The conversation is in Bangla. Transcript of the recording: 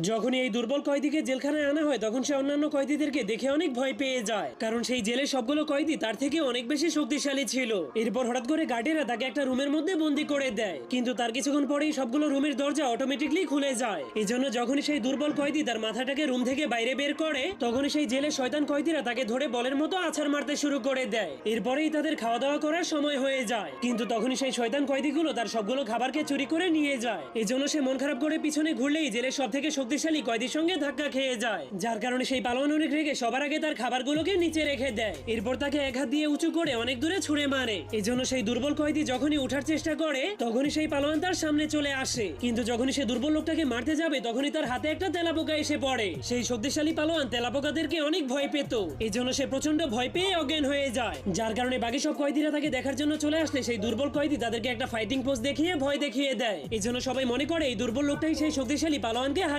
যখনই এই দুর্বল কয়েদিকে জেলখানায় আনা হয়, তখন সে অন্যান্য কয়েদিদেরকে দেখে অনেক ভয় পেয়ে যায়। কারণ সেই জেলের সবগুলো কয়েদি তার থেকে অনেক বেশি শক্তিশালী ছিল। এরপর হঠাৎ করে গার্ডেরা তাকে একটা রুমের মধ্যে বন্দি করে দেয়। কিন্তু তার কিছুক্ষণ পরেই সবগুলো রুমের দরজা অটোমেটিকলি খুলে যায়। এই জন্য যখনই সেই দুর্বল কয়েদি তার মাথাটাকে রুম থেকে বাইরে বের করে, তখনই সেই জেলের শয়তান কয়েদিরা তাকে ধরে বলের মতো আছাড় মারতে শুরু করে দেয়। এরপরেই তাদের খাওয়া দাওয়া করার সময় হয়ে যায়। কিন্তু তখনই সেই শয়তান কয়েদিগুলো তার সবগুলো খাবারকে চুরি করে নিয়ে যায়। এই জন্য সে মন খারাপ করে পিছনে ঘুরলেই জেলের সব থেকে শক্তিশালী কয়েদির সঙ্গে ধাক্কা খেয়ে যায়। যার কারণে সেই পালোয়ান অনেক রেগে সবার আগে তার খাবারগুলোকে নিচে রেখে দেয়। এরপর তাকে এক হাত দিয়ে উঁচু করে অনেক দূরে ছুঁড়ে মারে। এই জন্য সেই দুর্বল কয়েদি যখনই ওঠার চেষ্টা করে, তখনই সেই পালোয়ান তার সামনে চলে আসে। কিন্তু যখনই সে দুর্বল লোকটাকে মারতে যাবে, তখনই তার হাতে একটা তেলাপোকা এসে পড়ে। সেই শক্তিশালী পালোয়ান তেলাপোকাদেরকে অনেক ভয় পেত। এই জন্য সে প্রচণ্ড ভয় পেয়ে অজ্ঞান হয়ে যায়। যার কারণে বাকি সব কয়েদিরা তাকে দেখার জন্য চলে আসলে সেই দুর্বল কয়েদি তাদেরকে একটা ফাইটিং পোস্ট দেখিয়ে ভয় দেখিয়ে দেয়। এই জন্য সবাই মনে করে, এই দুর্বল লোকটাই সেই শক্তিশালী পালোয়ানকে হারিয়ে